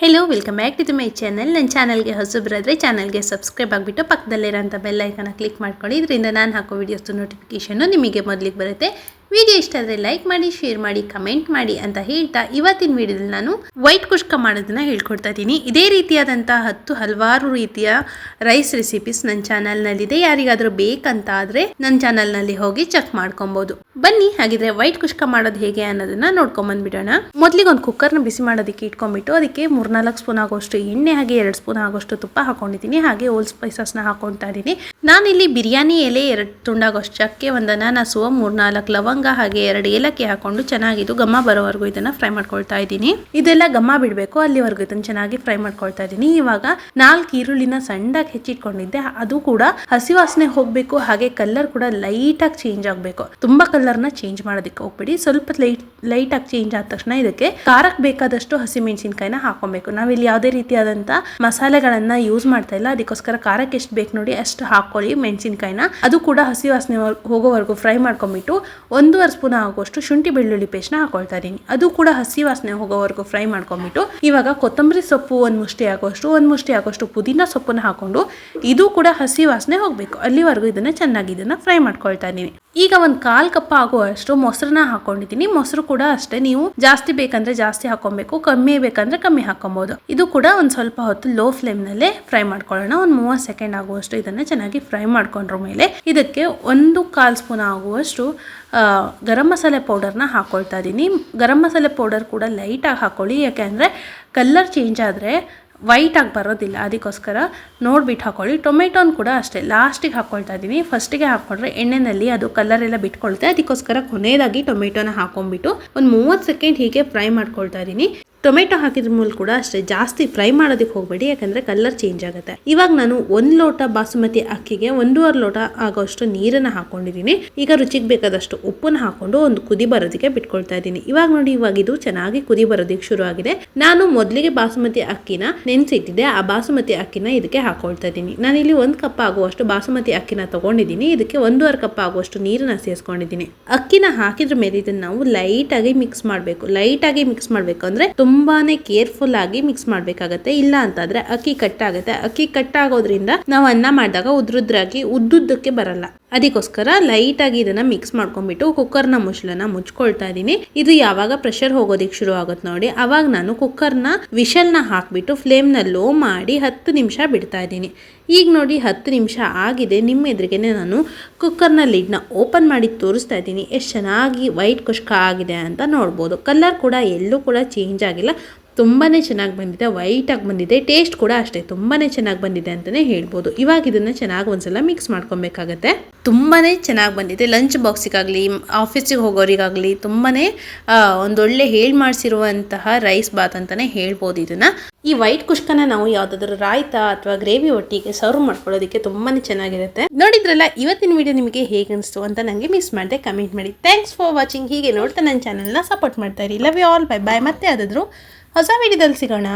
Hello welcome back to my channel ನನ್ನ ಚಾನಲ್ಗೆ ಹೊಸಬ್ರಾದರೆ ಚಾನಲ್ಗೆ ಸಬ್ಸ್ಕ್ರೈಬ್ ಆಗಿಬಿಟ್ಟು ಪಕ್ಕದಲ್ಲಿರೋಂಥ ಬೆಲ್ಲೈಕನ ಕ್ಲಿಕ್ ಮಾಡ್ಕೊಳ್ಳಿ. ಇದರಿಂದ ನಾನು ಹಾಕೋ ವೀಡಿಯೋಸ್ದು ನೋಟಿಫಿಕೇಷನ್ನು ನಿಮಗೆ ಮೊದಲಿಗೆ ಬರುತ್ತೆ. ವಿಡಿಯೋ ಇಷ್ಟ ಆದರೆ ಲೈಕ್ ಮಾಡಿ ಶೇರ್ ಮಾಡಿ ಕಮೆಂಟ್ ಮಾಡಿ ಅಂತ ಹೇಳ್ತಾ ಇವತ್ತಿನ ವಿಡಿಯೋದಲ್ಲಿ ನಾನು ವೈಟ್ ಕುಷ್ಕ ಮಾಡೋದನ್ನ ಹೇಳ್ಕೊಡ್ತಾ ಇದ್ದೀನಿ. ಇದೇ ರೀತಿಯಾದಂಥ ಹತ್ತು ಹಲವಾರು ರೀತಿಯ ರೈಸ್ ರೆಸಿಪೀಸ್ ನನ್ನ ಚಾನಲ್ನಲ್ಲಿದೆ ಯಾರಿಗಾದರೂ ಬೇಕಂತ ಆದರೆ ನನ್ನ ಚಾನಲ್ನಲ್ಲಿ ಹೋಗಿ ಚೆಕ್ ಮಾಡ್ಕೊಬೋದು. ಬನ್ನಿ, ಹಾಗಿದ್ರೆ ವೈಟ್ ಕುಷ್ಕ ಮಾಡೋದು ಹೇಗೆ ಅನ್ನೋದನ್ನ ನೋಡ್ಕೊಂಬಂದ್ಬಿಡೋಣ. ಮೊದಲಿಗೆ ಒಂದು ಕುಕ್ಕರ್ನ ಬಿಸಿ ಮಾಡೋದಕ್ಕೆ ಇಟ್ಕೊಂಡ್ಬಿಟ್ಟು ಅದಕ್ಕೆ ಮೂರ್ನಾಲ್ಕು ಸ್ಪೂನ್ ಆಗೋಷ್ಟು ಎಣ್ಣೆ ಹಾಗೆ ಎರಡು ಸ್ಪೂನ್ ಆಗೋಷ್ಟು ತುಪ್ಪ ಹಾಕೊಂಡಿದ್ದೀನಿ. ಹಾಗೆ ಓಲ್ ಸ್ಪೈಸಸ್ನ ಹಾಕೊಳ್ತಾ ಇದ್ದೀನಿ. ನಾನಿಲ್ಲಿ ಬಿರಿಯಾನಿ ಎಲೆ ಎರಡು ತುಂಡಾಗೋಷ್ಟು. ಚಕ್ಕೆ ಒಂದು ಅನಾನಸುವ ಮೂರ್ನಾಲ್ಕು ಲವಂಗ ಹಾಗೆ ಎರಡು ಏಲಕ್ಕಿ ಹಾಕೊಂಡು ಚೆನ್ನಾಗಿದ್ದು ಘಮ ಬರೋವರೆಗೂ ಇದನ್ನ ಫ್ರೈ ಮಾಡ್ಕೊಳ್ತಾ ಇದ್ದೀನಿ. ಇದೆಲ್ಲ ಘಮ ಬಿಡಬೇಕು, ಅಲ್ಲಿವರೆಗೂ ಇದನ್ನ ಚೆನ್ನಾಗಿ ಫ್ರೈ ಮಾಡ್ಕೊಳ್ತಾ ಇದ್ದೀನಿ. ಇವಾಗ ನಾಲ್ಕು ಈರುಳ್ಳಿನ ಸಣ್ಣದಾಗಿ ಹೆಚ್ಚಿಟ್ಕೊಂಡಿದ್ದೆ, ಅದು ಕೂಡ ಹಸಿ ವಾಸನೆ ಹೋಗಬೇಕು, ಹಾಗೆ ಕಲರ್ ಕೂಡ ಲೈಟ್ ಆಗಿ ಚೇಂಜ್ ಆಗಬೇಕು. ತುಂಬಾ ಕಲರ್ನ ಚೇಂಜ್ ಮಾಡೋದಕ್ಕೆ ಹೋಗ್ಬೇಡಿ. ಸ್ವಲ್ಪ ಲೈಟ್ ಲೈಟ್ ಆಗಿ ಚೇಂಜ್ ಆದ ತಕ್ಷಣ ಇದಕ್ಕೆ ಖಾರಕ್ಕೆ ಬೇಕಾದಷ್ಟು ಹಸಿ ಮೆಣಸಿನ್ಕಾಯಿನ ಹಾಕೊಬೇಕು. ನಾವಿಲ್ಲಿ ಯಾವುದೇ ರೀತಿಯಾದಂತ ಮಸಾಲೆಗಳನ್ನ ಯೂಸ್ ಮಾಡ್ತಾ ಇಲ್ಲ. ಅದಕ್ಕೋಸ್ಕರ ಖಾರಕ್ಕೆ ಎಷ್ಟು ಬೇಕು ನೋಡಿ ಅಷ್ಟು ಹಾಕೊಳ್ಳಿ ಮೆಣಸಿನಕಾಯಿನ. ಅದು ಕೂಡ ಹಸಿ ವಾಸನೆ ಹೋಗೋವರೆಗೂ ಫ್ರೈ ಮಾಡ್ಕೊಂಬಿಟ್ಟು ಒಂದೂವರೆ ಸ್ಪೂನ್ ಆಗುವಷ್ಟು ಶುಂಠಿ ಬೆಳ್ಳುಳ್ಳಿ ಪೇಸ್ಟ್ನ ಹಾಕೊಳ್ತಾ ಇದ್ದೀನಿ ಅದು ಕೂಡ ಹಸಿ ವಾಸನೆ ಹೋಗೋವರೆಗೂ ಫ್ರೈ ಮಾಡ್ಕೊಂಬಿಟ್ಟು ಇವಾಗ ಕೊತ್ತಂಬರಿ ಸೊಪ್ಪು ಒಂದು ಮುಷ್ಟಿ ಆಗೋಷ್ಟು ಒಂದು ಮುಷ್ಟಿ ಆಗೋಷ್ಟು ಪುದೀನ ಸೊಪ್ಪನ್ನ ಹಾಕೊಂಡು ಇದು ಕೂಡ ಹಸಿ ವಾಸನೆ ಹೋಗಬೇಕು. ಅಲ್ಲಿವರೆಗೂ ಇದನ್ನ ಚೆನ್ನಾಗಿ ಇದನ್ನ ಫ್ರೈ ಮಾಡ್ಕೊಳ್ತಾ ಇದ್ದೀನಿ ಈಗ ಒಂದು ಕಾಲ್ ಕಪ್ ಆಗುವಷ್ಟು ಮೊಸರನ್ನ ಹಾಕೊಂಡಿದ್ದೀನಿ. ಮೊಸರು ಕೂಡ ಅಷ್ಟೇ. ನೀವು ಜಾಸ್ತಿ ಬೇಕಂದ್ರೆ ಜಾಸ್ತಿ ಹಾಕೊಬೇಕು, ಕಮ್ಮಿ ಬೇಕಂದ್ರೆ ಕಮ್ಮಿ ಹಾಕೊಬಹುದು ಇದು ಕೂಡ ಒಂದು ಸ್ವಲ್ಪ ಹೊತ್ತು ಲೋ ಫ್ಲೇಮ್ ನಲ್ಲೇ ಫ್ರೈ ಮಾಡ್ಕೊಳ್ಳೋಣ. ಒಂದು ಮೂವತ್ತು ಸೆಕೆಂಡ್ ಆಗುವಷ್ಟು ಇದನ್ನ ಚೆನ್ನಾಗಿ ಫ್ರೈ ಮಾಡ್ಕೊಂಡ್ರ ಮೇಲೆ ಇದಕ್ಕೆ ಒಂದು ಕಾಲ್ ಸ್ಪೂನ್ ಆಗುವಷ್ಟು ಗರಂ ಮಸಾಲೆ ಪೌಡರ್ನ ಹಾಕೊಳ್ತಾ ಇದ್ದೀನಿ ಗರಂ ಮಸಾಲೆ ಪೌಡರ್ ಕೂಡ ಲೈಟಾಗಿ ಹಾಕೊಳ್ಳಿ. ಯಾಕೆಂದರೆ ಕಲರ್ ಚೇಂಜ್ ಆದರೆ ವೈಟ್ ಆಗಿ ಬರೋದಿಲ್ಲ, ಅದಕ್ಕೋಸ್ಕರ ನೋಡ್ಬಿಟ್ಟು ಹಾಕೊಳ್ಳಿ. ಟೊಮೆಟೊನ ಕೂಡ ಅಷ್ಟೇ ಲಾಸ್ಟಿಗೆ ಹಾಕ್ಕೊಳ್ತಾ ಇದ್ದೀನಿ ಫಸ್ಟಿಗೆ ಹಾಕ್ಕೊಂಡ್ರೆ ಎಣ್ಣೆನಲ್ಲಿ ಅದು ಕಲರ್ ಎಲ್ಲ ಬಿಟ್ಕೊಳುತ್ತೆ ಅದಕ್ಕೋಸ್ಕರ ಕೊನೆಯದಾಗಿ ಟೊಮೆಟೊನ ಹಾಕೊಂಡ್ಬಿಟ್ಟು ಒಂದು ಮೂವತ್ತು ಸೆಕೆಂಡ್ ಹೀಗೆ ಫ್ರೈ ಮಾಡ್ಕೊಳ್ತಾ ಇದ್ದೀನಿ ಟೊಮೆಟೊ ಹಾಕಿದ್ರ ಮೂಲ ಕೂಡ ಅಷ್ಟೇ. ಜಾಸ್ತಿ ಫ್ರೈ ಮಾಡೋದಕ್ಕೆ ಹೋಗಬೇಡಿ, ಯಾಕಂದರೆ ಕಲರ್ ಚೇಂಜ್ ಆಗುತ್ತೆ. ಇವಾಗ ನಾನು ಒಂದು ಲೋಟ ಬಾಸುಮತಿ ಅಕ್ಕಿಗೆ ಒಂದೂವರೆ ಲೋಟ ಆಗೋಷ್ಟು ನೀರನ್ನು ಹಾಕೊಂಡಿದ್ದೀನಿ. ಈಗ ರುಚಿಗೆ ಬೇಕಾದಷ್ಟು ಉಪ್ಪನ್ನ ಹಾಕೊಂಡು ಒಂದು ಕುದಿ ಬರೋದಕ್ಕೆ ಬಿಟ್ಕೊಳ್ತಾ ಇದ್ದೀನಿ. ಇವಾಗ ನೋಡಿ, ಇವಾಗ ಇದು ಚೆನ್ನಾಗಿ ಕುದಿ ಬರೋದಕ್ಕೆ ಶುರು ಆಗಿದೆ ನಾನು ಮೊದಲಿಗೆ ಬಾಸುಮತಿ ಅಕ್ಕಿನ ನೆನೆಸಿಟ್ಟಿದ್ದೆ, ಆ ಬಾಸುಮತಿ ಅಕ್ಕಿನ ಇದಕ್ಕೆ ಹಾಕೊಳ್ತಾ ಇದ್ದೀನಿ. ನಾನಿಲ್ಲಿ ಒಂದು ಕಪ್ ಆಗುವಷ್ಟು ಬಾಸುಮತಿ ಅಕ್ಕಿನ ತಗೊಂಡಿದ್ದೀನಿ. ಇದಕ್ಕೆ ಒಂದೂವರೆ ಕಪ್ ಆಗುವಷ್ಟು ನೀರನ್ನ ಸೇರಿಸ್ಕೊಂಡಿದ್ದೀನಿ ಅಕ್ಕಿನ ಹಾಕಿದ್ರ ಮೇಲೆ ಇದನ್ನ ನಾವು ಲೈಟ್ ಆಗಿ ಮಿಕ್ಸ್ ಮಾಡಬೇಕು. ಲೈಟ್ ಆಗಿ ಮಿಕ್ಸ್ ಮಾಡಬೇಕು ಅಂದ್ರೆ ತುಂಬಾನೇ ಕೇರ್ಫುಲ್ ಆಗಿ ಮಿಕ್ಸ್ ಮಾಡ್ಬೇಕಾಗತ್ತೆ. ಇಲ್ಲ ಅಂತಂದ್ರೆ ಅಕ್ಕಿ ಕಟ್ಟಾಗುತ್ತೆ. ಅಕ್ಕಿ ಕಟ್ಟಾಗೋದ್ರಿಂದ ನಾವು ಅನ್ನ ಮಾಡಿದಾಗ ಉದ್ರುದ್ರಾಗಿ ಉದ್ದುದ್ದಕ್ಕೆ ಬರಲ್ಲ. ಅದಕ್ಕೋಸ್ಕರ ಆಗಿ ಇದನ್ನ ಮಿಕ್ಸ್ ಮಾಡ್ಕೊಂಡ್ಬಿಟ್ಟು ಕುಕ್ಕರ್ನ ಮುಚ್ಚಳನ ಮುಚ್ಕೊಳ್ತಾ ಇದ್ದೀನಿ ಇದು ಯಾವಾಗ ಪ್ರೆಷರ್ ಹೋಗೋದಿಕ್ ಶುರು ಆಗುತ್ತೆ ನೋಡಿ. ಅವಾಗ ನಾನು ಕುಕ್ಕರ್ನ ವಿಶಲ್ನ ಹಾಕ್ಬಿಟ್ಟು ಫ್ಲೇಮ್ನ ಲೋ ಮಾಡಿ ಹತ್ತು ನಿಮಿಷ ಬಿಡ್ತಾ ಇದ್ದೀನಿ ಈಗ ನೋಡಿ ಹತ್ತು ನಿಮಿಷ ಆಗಿದೆ. ನಿಮ್ಮ ಎದುರಿಗೆನೆ ನಾನು ಕುಕ್ಕರ್ನ ಲಿಡ್ನ ಓಪನ್ ಮಾಡಿ ತೋರಿಸ್ತಾ ಇದ್ದೀನಿ ಎಷ್ಟು ಚೆನ್ನಾಗಿ ವೈಟ್ ಕುಷ್ಕ ಆಗಿದೆ ಅಂತ ನೋಡ್ಬೋದು. ಕಲರ್ ಕೂಡ ಎಲ್ಲೂ ಕೂಡ ಚೇಂಜ್ ಆಗಿಲ್ಲ. ತುಂಬಾ ಚೆನ್ನಾಗಿ ಬಂದಿದೆ ವೈಟಾಗಿ ಬಂದಿದೆ ಟೇಸ್ಟ್ ಕೂಡ ಅಷ್ಟೇ ತುಂಬಾ ಚೆನ್ನಾಗಿ ಬಂದಿದೆ ಅಂತಲೇ ಹೇಳ್ಬೋದು. ಇವಾಗ ಇದನ್ನು ಚೆನ್ನಾಗಿ ಒಂದ್ಸಲ ಮಿಕ್ಸ್ ಮಾಡ್ಕೊಬೇಕಾಗತ್ತೆ. ತುಂಬಾ ಚೆನ್ನಾಗಿ ಬಂದಿದೆ ಲಂಚ್ ಬಾಕ್ಸಿಗಾಗಲಿ ಆಫೀಸಿಗೆ ಹೋಗೋರಿಗಾಗಲಿ ತುಂಬಾ ಒಂದೊಳ್ಳೆ ಹೇಳಿ ಮಾಡಿಸಿರುವಂತಹ ರೈಸ್ ಬಾತ್ ಅಂತಲೇ ಹೇಳ್ಬೋದು ಇದನ್ನು. ಈ ವೈಟ್ ಕುಷ್ಕನ ನಾವು ಯಾವುದಾದ್ರೂ ರಾಯ್ತ ಅಥವಾ ಗ್ರೇವಿ ಒಟ್ಟಿಗೆ ಸರ್ವ್ ಮಾಡ್ಕೊಳ್ಳೋದಕ್ಕೆ ತುಂಬಾ ಚೆನ್ನಾಗಿರುತ್ತೆ. ನೋಡಿದ್ರಲ್ಲ, ಇವತ್ತಿನ ವಿಡಿಯೋ ನಿಮಗೆ ಹೇಗೆ ಅನಿಸ್ತು ಅಂತ ನನಗೆ ಮಿಸ್ ಮಾಡಿದೆ ಕಮೆಂಟ್ ಮಾಡಿ. ಥ್ಯಾಂಕ್ಸ್ ಫಾರ್ ವಾಚಿಂಗ್ ಹೀಗೆ ನೋಡ್ತಾ ನನ್ನ ಚಾನಲ್ನ ಸಪೋರ್ಟ್ ಮಾಡ್ತಾ ಇರಿ. Love you all bye bye ಮತ್ತೆ ಯಾವುದಾದ್ರೂ ಹೊಸ ವಿಡಿಯೋದಲ್ಲಿ ಸಿಗೋಣ.